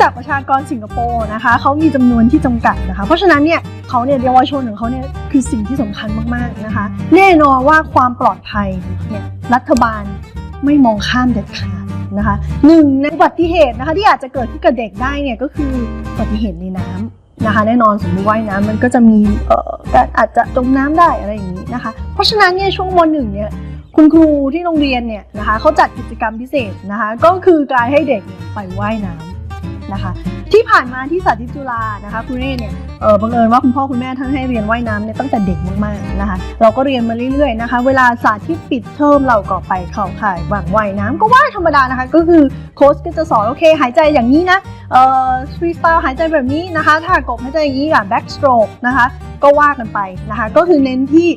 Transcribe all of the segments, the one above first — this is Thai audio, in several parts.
จากประชากรสิงคโปร์นะคะเขามีจำนวนที่จำกัดนะคะ เพราะฉะนั้นเนี่ยเขาเนี่ยเยาวชนของเขาเนี่ยคือสิ่งที่สำคัญมากๆนะคะแน่นอนว่าความปลอดภัยเนี่ยรัฐบาลไม่มองข้ามเด็ดขาดนะคะหนึ่งในอุบัติเหตุนะคะที่อาจจะเกิดขึ้นกับเด็กได้เนี่ยก็คืออุบัติเหตุในน้ำนะคะแน่นอนสมมติว่ายน้ำมันก็จะมีเอ่ออาจจะจมน้ำได้อะไรอย่างนี้นะคะ เพราะฉะนั้นเนี่ยช่วงมหนึ่งเนี่ยคุณครูที่โรงเรียนเนี่ยนะคะเขาจัดกิจกรรมพิเศษนะคะก็คือการให้เด็กเนี่ยไปว่ายน้ำ นะคะ ที่ผ่านมาที่สาธิตจุฬานะคะคุณเน่เนี่ยเออบังเอิญว่าคุณพ่อคุณแม่ท่านให้เรียนว่ายน้ำเนี่ยตั้งแต่เด็กมากๆนะคะ เราก็เรียนมาเรื่อยๆนะคะ เวลาสาธิตปิดเทอมเราก็ไปเข้าข่ายว่างว่ายน้ำก็ว่ายธรรมดานะคะ ก็คือโค้ชก็จะสอนโอเค หายใจอย่างนี้นะเอ่อฟรีสไตล์หายใจแบบนี้นะคะ ถ้ากบหายใจอย่างนี้อะแบ็กสโตรกนะคะก็ว่ากันไปนะคะ ก็คือเน้นที่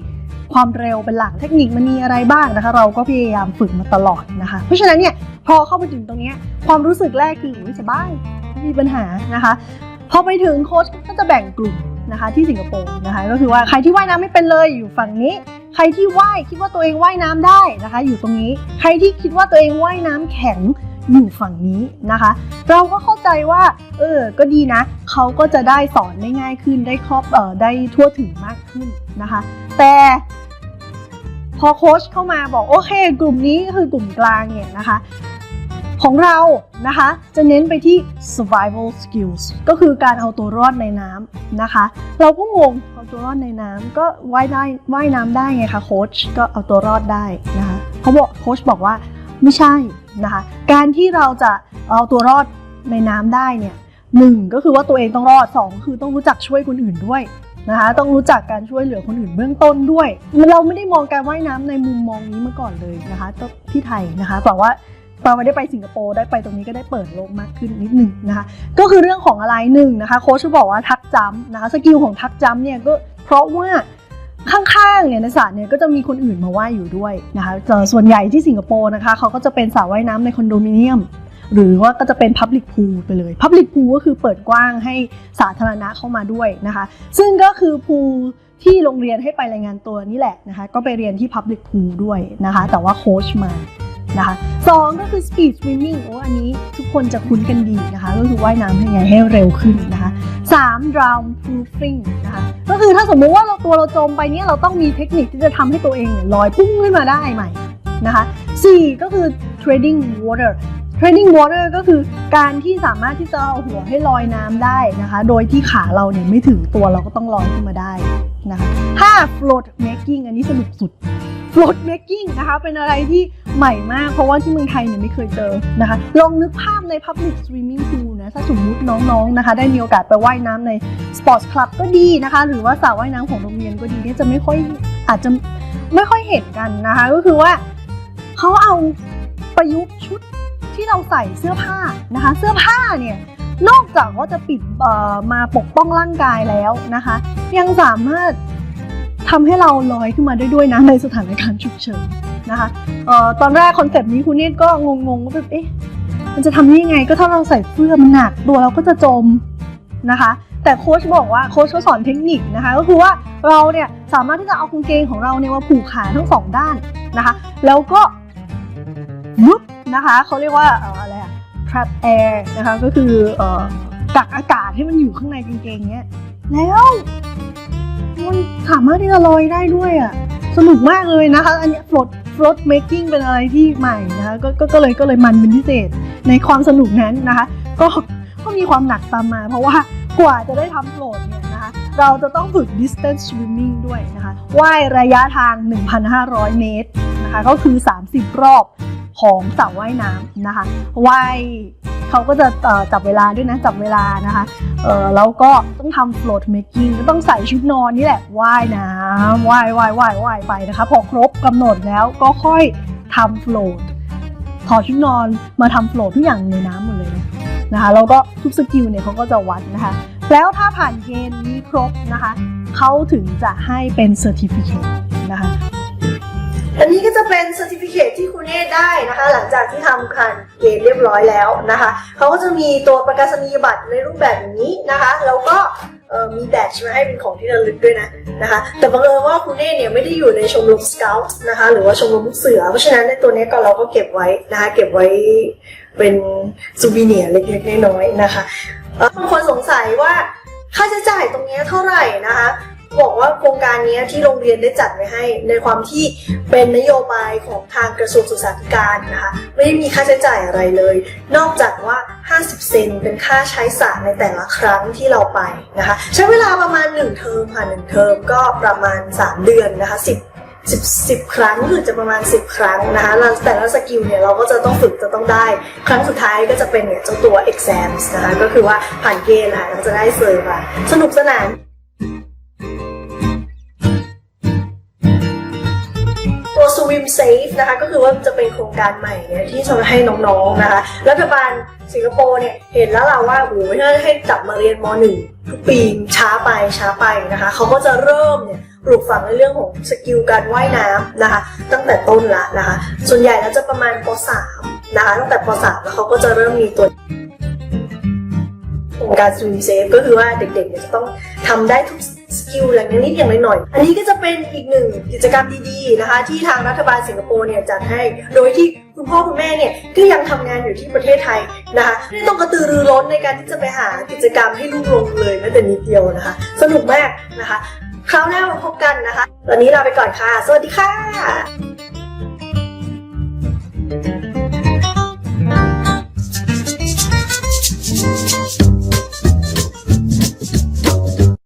ความเร็วเป็นหลักเทคนิคมันมีอะไรบ้างนะคะ เราก็พยายามฝึกมาตลอดนะคะ เพราะฉะนั้นเนี่ยพอเข้าไปถึงตรงนี้ความรู้สึกแรกคือสบาย มีปัญหานะคะพอไปถึงโค้ชก็จะแบ่งกลุ่มนะคะที่สิงคโปร์นะคะก็คือว่าใครที่ว่ายน้ำไม่เป็นเลยอยู่ฝั่งนี้ ใครที่ว่ายคิดว่าตัวเองว่ายน้ำได้นะคะ อยู่ตรงนี้ใครที่คิดว่าตัวเองว่ายน้ำแข็งอยู่ฝั่งนี้นะคะ เราก็เข้าใจว่า เออ ก็ดีนะ เขาก็จะได้สอนได้ง่ายขึ้น ได้ครอบ เอ่อ ได้ทั่วถึงมากขึ้นนะคะ แต่พอโค้ชเข้ามาบอก โอเค กลุ่มนี้คือกลุ่มกลางเนี่ยนะคะ ของเรานะคะ จะเน้นไปที่ survival skills ก็คือการเอาตัวรอดในน้ำนะคะ เราก็งงเอาตัวรอดในน้ำก็ว่ายได้ว่ายน้ำได้ไงคะโค้ชก็เอาตัวรอดได้นะคะเขาบอกโค้ชบอกว่าไม่ใช่นะคะ การที่เราจะเอาตัวรอดในน้ำได้เนี่ยหนึ่งก็คือว่าตัวเองต้องรอดสองคือต้องรู้จักช่วยคนอื่นด้วยนะคะต้องรู้จักการช่วยเหลือคนอื่นเบื้องต้นด้วย เราไม่ได้มองการว่ายน้ำในมุมมองนี้มาก่อนเลยนะคะที่ไทยนะคะแต่ว่า ตอนไม่ได้ไปสิงคโปร์ได้ไปตรงนี้ก็ได้เปิดโลกมากขึ้นนิดหนึ่งนะคะก็คือเรื่องของอะไรหนึ่งนะคะโค้ชบอกว่าทักจัมป์นะคะสกิลของทักจัมป์เนี่ยก็เพราะว่าข้างๆเนี่ยในสระเนี่ยก็จะมีคนอื่นมาว่ายอยู่ด้วยนะคะเจอส่วนใหญ่ที่สิงคโปร์นะคะเขาก็จะเป็นสระว่ายน้ำในคอนโดมิเนียม หรือว่าก็จะเป็น Public Pool ไปเลย Public Pool ก็คือเปิดกว้างให้สาธารณะเข้ามาด้วยนะคะ ซึ่งก็คือพูลที่โรงเรียนให้ไปรายงานตัวนี่แหละนะคะ ก็ไปเรียนที่ Public Pool ด้วยนะคะ แต่ว่าโค้ชมา นะคะสองก็คือ speed swimming โอ้อันนี้ทุกคนจะคุ้นกันดีนะคะ ก็คือว่ายน้ำยังไงให้เร็วขึ้นนะคะสาม drown proofing นะคะ ก็คือถ้าสมมุติว่าเราตัวเราจมไปเนี่ยเราต้องมีเทคนิคที่จะทำให้ตัวเองเนี่ยลอยพุ่งขึ้นมาได้ใหม่นะคะสี่ก็คือ trading water trading water ก็คือการที่สามารถที่จะเอาหัวให้ลอยน้ำได้นะคะ โดยที่ขาเราเนี่ยไม่ถึงตัวเราก็ต้องลอยขึ้นมาได้นะคะห้า float making อันนี้สนุกสุด float making นะคะ เป็นอะไรที่ใหม่มาก เพราะว่าที่เมืองไทยเนี่ยไม่เคยเจอนะคะ ลองนึกภาพใน public swimming pool นะ ถ้าสมมุติน้องๆนะคะ ได้มีโอกาสไปว่ายน้ำใน sports club ก็ดีนะคะ หรือว่าสระว่ายน้ำของโรงเรียนก็ดีเนี่ยจะไม่ค่อยอาจจะไม่ค่อยเห็นกันนะคะ ก็คือว่าเขาเอาประยุกต์ชุดที่เราใส่เสื้อผ้านะคะ เสื้อผ้าเนี่ยนอกจากว่าจะปิดเอ่อมาปกป้องร่างกายแล้วนะคะ ยังสามารถ ทำให้เราลอยขึ้นมาได้ด้วยนะในสถานการณ์ฉุกเฉินนะคะเอ่อตอนแรกคอนเซปต์นี้คุณเนตก็งงๆว่าแบบเอ๊ะมันจะทำได้ยังไงก็ถ้าเราใส่เสื้อมันหนักตัวเราก็จะจมนะคะ แต่โค้ชบอกว่าโค้ชเขาสอนเทคนิคนะคะ ก็คือว่าเราเนี่ยสามารถที่จะเอากางเกงของเราเนี่ยมาผูกขาทั้งสองด้านนะคะ แล้วก็ยุบนะคะเขาเรียกว่าอะไรอะ trap air นะคะก็คือกักอากาศให้มันอยู่ข้างในกางเกงเนี้ยแล้ว มันสามารถที่จะลอยได้ด้วยอะ่ะ สนุกมากเลยนะคะ อันนี้ย float float making เป็นอะไรที่ใหม่นะคะก็ก็ก็เลยก็เลยมันเป็นพิเศษในความสนุกนั้นนะคะ ก็ก็มีความหนักตามมา เพราะว่ากว่าจะได้ทำโฟลดเนี่ยนะคะ เราจะต้องฝึก distance swimming ด้วยนะคะว่ายระยะทาง 1,500 เมตรนะคะ ก็คือ 30 รอบของสระว่ายน้ำนะคะว่าย เขาก็จะจับเวลาด้วยนะจับเวลานะคะเออแล้วก็ต้องทำ float making ก็ต้องใส่ชุดนอนนี่แหละว่ายน้ำว่ายว่ายว่ายว่ายไปนะคะ พอครบกำหนดแล้วก็ค่อยทำ float ถอดชุดนอนมาทำ float ทุกอย่างในน้ำหมดเลยนะนะคะแล้วก็ทุกสกิลเนี่ยเขาก็จะวัดนะคะ แล้วถ้าผ่านเกณฑ์นี้ครบนะคะเขาถึงจะให้เป็น certificate นะคะ อันนี้ก็จะเป็น certificate ที่คุณเน่ได้นะคะ หลังจากที่ทำการเกณฑ์เรียบร้อยแล้วนะคะเขาก็จะมีตัวประกาศนียบัตรในรูปแบบนี้นะคะ แล้วก็มีแบตมาให้เป็นของที่ระลึกด้วยนะนะคะ แต่บังเอิญว่าคุณเน่เนี่ยไม่ได้อยู่ในชมรมสเกลนะคะ หรือว่าชมรมลูกเสือ เพราะฉะนั้นในตัวเนี้ก็เราก็เก็บไว้นะคะ เก็บไว้เป็นซูวิเนียเล็กๆน้อยๆนะคะบางคนสงสัยว่าค่าใช้จ่ายตรงนี้เท่าไหร่นะคะ บอกว่าโครงการนี้ที่โรงเรียนได้จัดไว้ให้ ในความที่เป็นนโยบายของทางกระทรวงศึกษาธิการนะคะไม่ได้มีค่าใช้จ่ายอะไรเลย นอกจากว่า 50 เซนเป็นค่าใช้สารในแต่ละครั้งที่เราไปนะคะใช้เวลาประมาณ 1 เทอมค่ะ1เทอมก็ประมาณ 3 เดือนนะคะ 10 10 10ครั้งคือจะประมาณ10ครั้งนะคะแล้วแต่ละสกิลเนี่ยเราก็จะต้องฝึกจะต้องได้ ครั้งสุดท้ายก็จะเป็นเนี่ยเจ้าตัว exams นะคะก็คือว่าผ่านเกณฑ์นะคะเราจะได้เซอร์มาสนุกสนาน Safe นะคะก็คือว่าจะเป็นโครงการใหม่เนี่ยที่จะให้น้องๆนะคะรัฐบาลสิงคโปร์เนี่ยเห็นแล้วเราว่าโอ้โหถ้าให้จับมาเรียนม .1 ทุกปีช้าไปช้าไปนะคะเขาก็จะเริ่มเนี่ยปลูกฝังในเรื่องของสกิลการว่ายน้ำนะคะ ตั้งแต่ต้นละนะคะ ส่วนใหญ่แล้วจะประมาณป .3 นะคะตั้งแต่ป .3 แล้วเขาก็จะเริ่มมีตัวโครงการ Swim Safe ก็คือว่าเด็กๆเนี่ยจะต้องทำได้ทุก สกิลอย่างนิดอย่างหน่อยๆอันนี้ก็จะเป็นอีกหนึ่งกิจกรรมดีๆนะคะ ที่ทางรัฐบาลสิงคโปร์เนี่ยจัดให้ โดยที่คุณพ่อคุณแม่เนี่ยก็ยังทำงานอยู่ที่ประเทศไทยนะคะไม่ต้องกระตือรือร้นในการที่จะไปหากิจกรรมให้ลูกลงเลยแม้แต่นิดเดียวนะคะ สนุกมากนะคะ คราวหน้ามาพบกันนะคะ ตอนนี้ลาไปก่อนค่ะ สวัสดีค่ะ